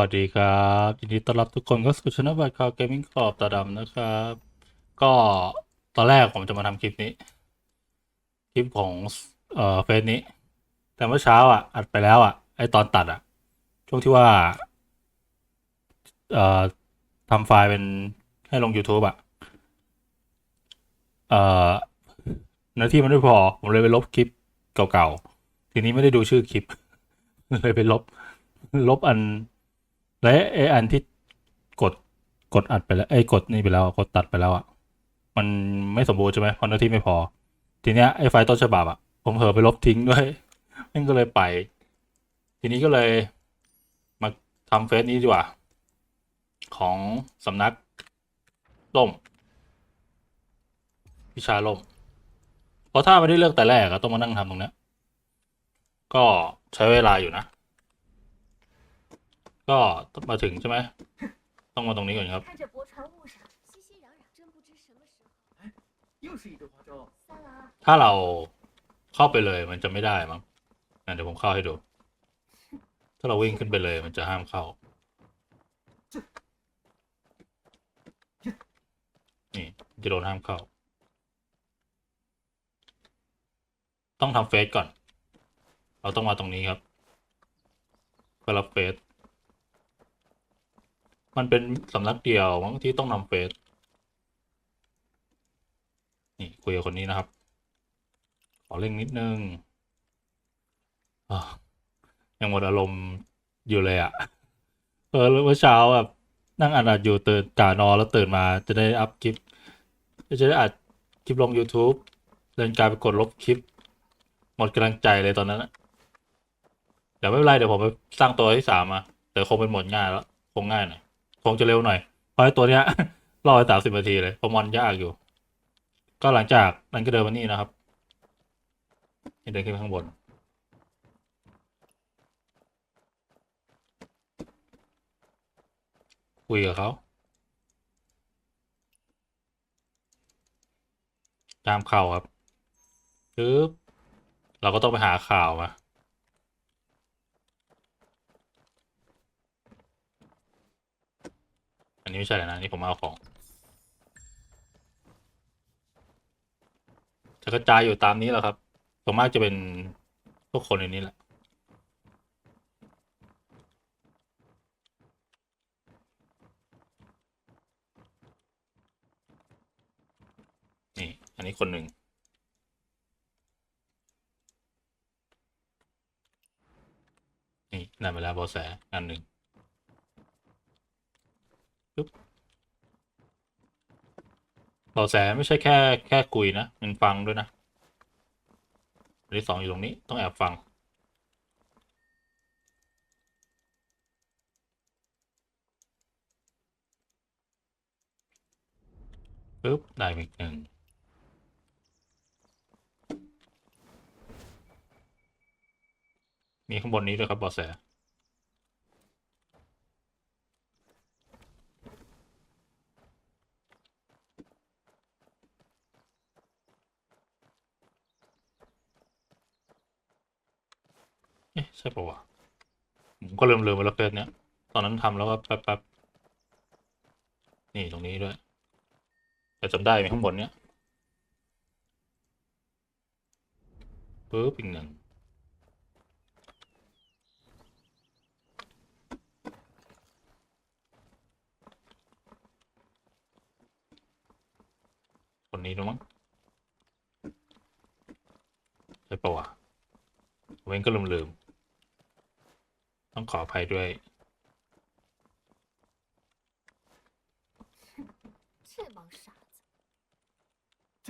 สวัสดีครับยินดีต้อนรับทุกคนเข้าสู่ช anel บัตคาวเกมมิ่งขอบตาดำนะครับ ก็ตอนแรกผมจะมาทำคลิปนี้ คลิปของเอ่อเฟซนี้ แต่เมื่อเช้าอะ อัดไปแล้วอะไอตอนตัดอะ ช่วงที่ว่าเอ่อทำไฟล์เป็นให้ลง YouTube อะเอ่อเนื้อที่มันไม่พอ ผมเลยไปลบคลิปเก่าๆ ทีนี้ไม่ได้ดูชื่อคลิปเลยไปลบ ลบอัน และไออันที่กดกดอัดไปแล้วไอ้กดนี่ไปแล้วกดตัดไปแล้วอะมันไม่สมบูรณ์ใช่ไหมเพราะเนื้อที่ไม่พอ ทีเนี้ยไอ้ไฟล์ต้นฉบับอะผมเผลอไปลบทิ้งด้วยมันก็เลยไป ทีนี้ก็เลยมาทำเฟซนี้ดีกว่า ของสำนักล่มวิชาล่มเพราะถ้าไม่ได้เลือกแต่แรกอะต้องมานั่งทำตรงเนี้ยก็ใช้เวลาอยู่นะ ก็มาถึงใช่ไหม ต้องมาตรงนี้ก่อนครับ 看着泊船误闪，熙熙攘攘，真不知什么时候。又是一堆花招。三郎， ถ้าเราเข้าไปเลยมันจะไม่ได้มั้งอ่ะเดี๋ยวผมเข้าให้ดู ถ้าเราวิ่งขึ้นไปเลยมันจะห้ามเข้า นี่จะโดนห้ามเข้า ต้องทำเฟซก่อน เราต้องมาตรงนี้ครับเพื่อรับเฟซ มันเป็นสำนักเดียวมั้งที่ต้องนำเฟซนี่คุยกับคนนี้นะครับ ขอเร่งนิดนึงอายังหมดอารมณ์อยู่เลยอะ่ะ เออเมื่อเช้าแบบนั่งอ่านอ่านอยู่ตื่นกานอนแล้วตื่นมาจะได้อัพคลิป จะได้อัดคลิปลง YouTube เดินกลายไปกดลบคลิป หมดกำลังใจเลยตอนนั้นอะเดี๋ยวไม่เป็นไรเดี๋ยวผมไปสร้างตัวที่สามมาแต่คงเป็นหมดง่ายแล้ว คงง่ายหน่อย คงจะเร็วหน่อย เพราะไอ้ตัวเนี้ยรอไปสามสิบนาทีเลยเพระมอนยากอยู่ ก็หลังจากนั้นก็เดินมานี่นะครับเดินขึ้นข้างบน คุยกับเขาตามข่าวครับปึ๊บเราก็ต้องไปหาข่าวมา อันนี้ไม่ใช่แล้วนะนี่ผมเอาของจะกระจายอยู่ตามนี้แหละครับส่วนมากจะเป็นพวกคนในนี้แหละนี่อันนี้คนหนึ่งนี่ได้มาแล้วเบาแสอันหนึ่งปึ๊บ เบาะแสไม่ใช่แค่แค่คุยนะมันฟังด้วยนะอันที่สองอยู่ตรงนี้ต้องแอบฟัง ปึ๊บ ได้อีกหนึ่งมีข้างบนนี้ด้วยครับบาะแส ช่ปะวะผมก็ลืมลืมไปแล้วเฟซเนี้ยตอนนั้นทำแล้วก็แป๊บแป๊บนี่ตรงนี้ด้วย แต่จำได้ไหมข้างบนเนี้ยปึ๊บอีกหนึ่งคนนี้ด้วยมั้งใช่ปะวะผมเองก็ลืมลืมๆ ต้องขออภัยด้วย 这帮傻子，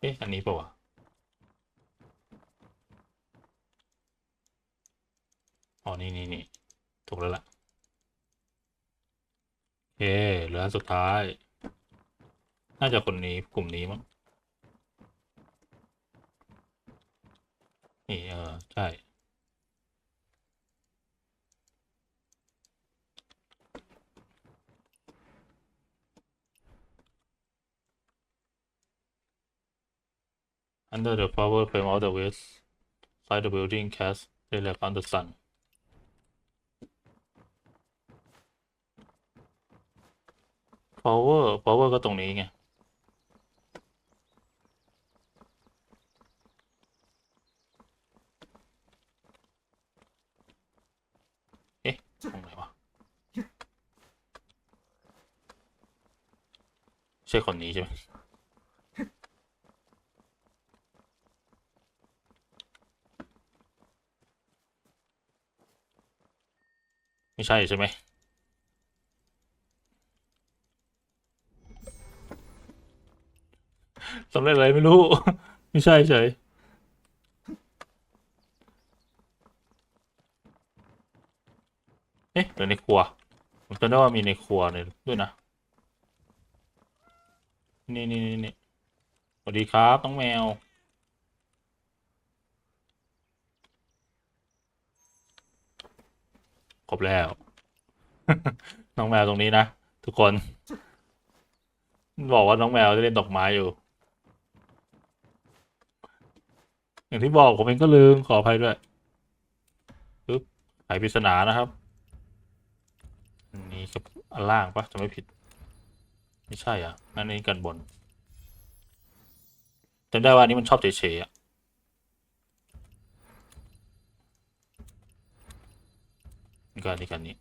เอ๊ะ อันนี้ปะวะ อ๋อ นี่นี่นี่ถูกแล้วล่ะ โอเค เหลืออันสุดท้าย น่าจะคนนี้กลุ่มนี้มั้งนี่เออใช่ under the power frame of the west side the building cast relief on the sun power power ก็ตรงนี้ไง หนวะใช่คนนี้ใช่ไหมไม่ใช่ใช่ไหมสำเร็จอะไรไม่รู้ ไม่ใช่เฉย เอ๊ะหรือในครัว ผมจำได้ว่ามีในครัวเนี่ยด้วยนะ นี่นี่นี่นี่สวัสดีครับน้องแมว ครบแล้ว น้องแมวตรงนี้นะ ทุกคน บอกว่าน้องแมวจะเล่นดอกไม้อยู่ อย่างที่บอกผมเองก็ลืมขออภัยด้วยปึ๊บไขปริศนานะครับ นี้กับอันล่างปะจะไม่ผิด ไม่ใช่อะอันนี้กันบนจำได้ว่าอันนี้มันชอบเฉยๆอะนี่กันนี้กันนี้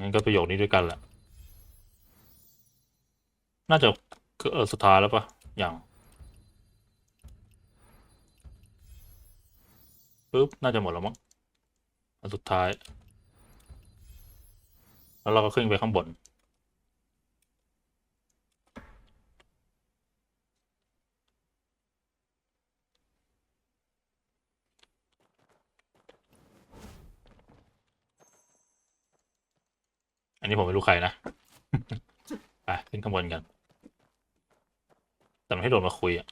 งั้นก็ประโยคนี้ด้วยกันแหละ น่าจะ เออสุดท้ายแล้วปะอย่างปึ๊บน่าจะหมดแล้วมั้งอันสุดท้าย แล้วเราก็ขึ้นไปข้างบน อันนี้ผมไม่รู้ใครนะ ไปขึ้นข้างบนกัน แต่ไม่ให้โดนมาคุยอะ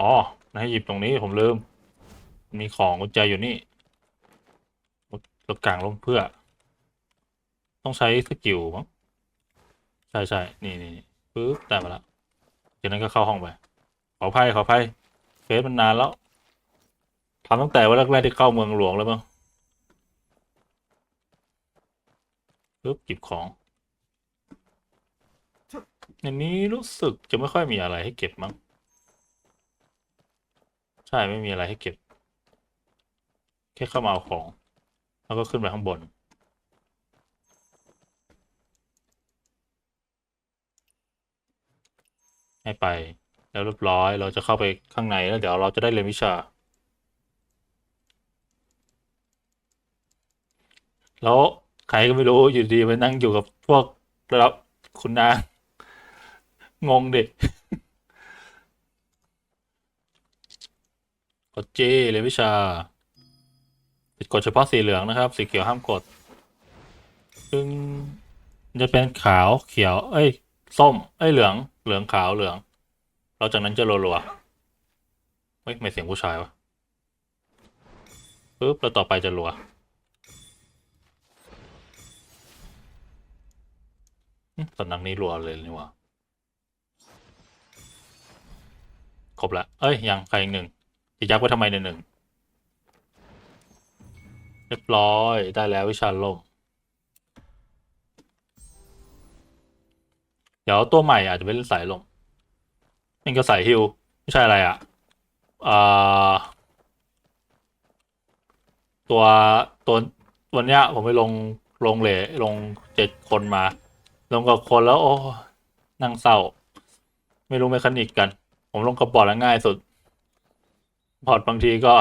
อ๋อให้หยิบตรงนี้ผมลืม มีของกุญแจอยู่นี่เรากลางลงเพื่อ ต้องใช้สกิลมั้งใช่ใช่นี่นี่นี่ปึ๊บได้มาแล้วจากนั้นก็เข้าห้องไป ขออภัยขออภัยเฟซมันนานแล้วทำตั้งแต่วันแรกๆที่เข้าเมืองหลวงแล้วมั้งปึ๊บหยิบของในนี้รู้สึกจะไม่ค่อยมีอะไรให้เก็บมั้งใช่ไม่มีอะไรให้เก็บ แค่เข้ามาเอาของ แล้วก็ขึ้นไปข้างบน ให้ไป แล้วเรียบร้อยเราจะเข้าไปข้างในแล้วเดี๋ยวเราจะได้เรียนวิชา แล้วใครก็ไม่รู้อยู่ดีมานั่งอยู่กับพวกระดับคุณนางงงดิกด J เรียนวิชา กดเฉพาะสีเหลืองนะครับ สีเขียวห้ามกด ซึ่งจะเป็นขาวเขียว เอ้ย ส้ม เอ้ย เหลือง เหลืองขาวเหลืองเราจากนั้นจะรัวๆเฮ้ยไม่เสียงผู้ชายวะปึ๊บแล้วต่อไปจะรัวสำนักนี้รัวเลยนี่ว่าครบละ เอ้ย ยังใครอีกหนึ่งจะยักไว้ทำไมในหนึ่ง เรียบร้อย ได้แล้ววิชาลม ดี๋ยวตัวใหม่อาจจะเป็นสายลมนี่ก็สายฮิวไม่ใช่อะไรอะอ่าตัวตัววันเนี้ยผมไปลงลงเหลลงเจ็ดคนมา ลงกับคนแล้วโอ้นั่งเศร้า ไม่รู้เมคานิกกัน ผมลงกับบอร์ดแล้วง่ายสุด บอร์ดบางทีก็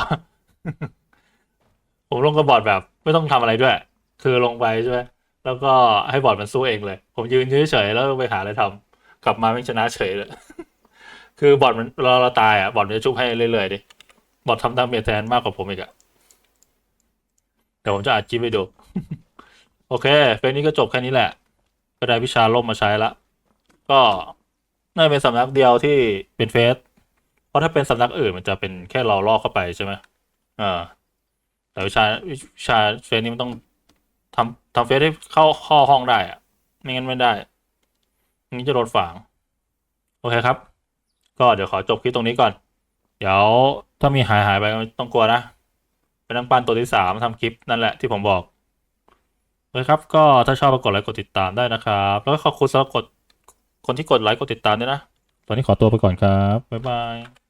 ผมลงกับบอร์ดแบบ ไม่ต้องทำอะไรด้วย คือลงไปใช่ไหม แล้วก็ให้บอร์ดมันสู้เองเลย ผมยืนเฉยๆแล้วไปหาอะไรทำกลับมาไม่ชนะเฉยเลย คือบอทมันเราเราตายอะบอทมันจะชุบให้เรื่อยๆดิบอททำดาเมจแทนมากกว่าผมอีกอะเดี๋ยวผมจะอัดคลิปให้ดู โอเคเฟซนี้ก็จบแค่นี้แหละก็ได้วิชาล่มมาใช้ละก็น่าจะเป็นสำนักเดียวที่เป็นเฟซเพราะถ้าเป็นสำนักอื่นมันจะเป็นแค่เราลอกเข้าไปใช่ไหมอ่าแต่วิชาวิชาเฟซนี้มันต้อง ทำทำเฟซให้เข้าข้อห้องได้อะไม่งั้นไม่ได้ไม่งั้จะโดนฝังโอเคครับ ก็เดี๋ยวขอจบคลิปตรงนี้ก่อน เดี๋ยวถ้ามีหายหายไปต้องกลัวนะเป็นนังปั้นตัวที่สามทำคลิปนั่นแหละที่ผมบอกโอเคครับ ก็ถ้าชอบก็กดไลค์กดติดตามได้นะครับ แล้วก็ขอบคุณสำหรับกดคนที่กดไลค์กดติดตามด้วยนะ ตอนนี้ขอตัวไปก่อนครับ บ๊ายบาย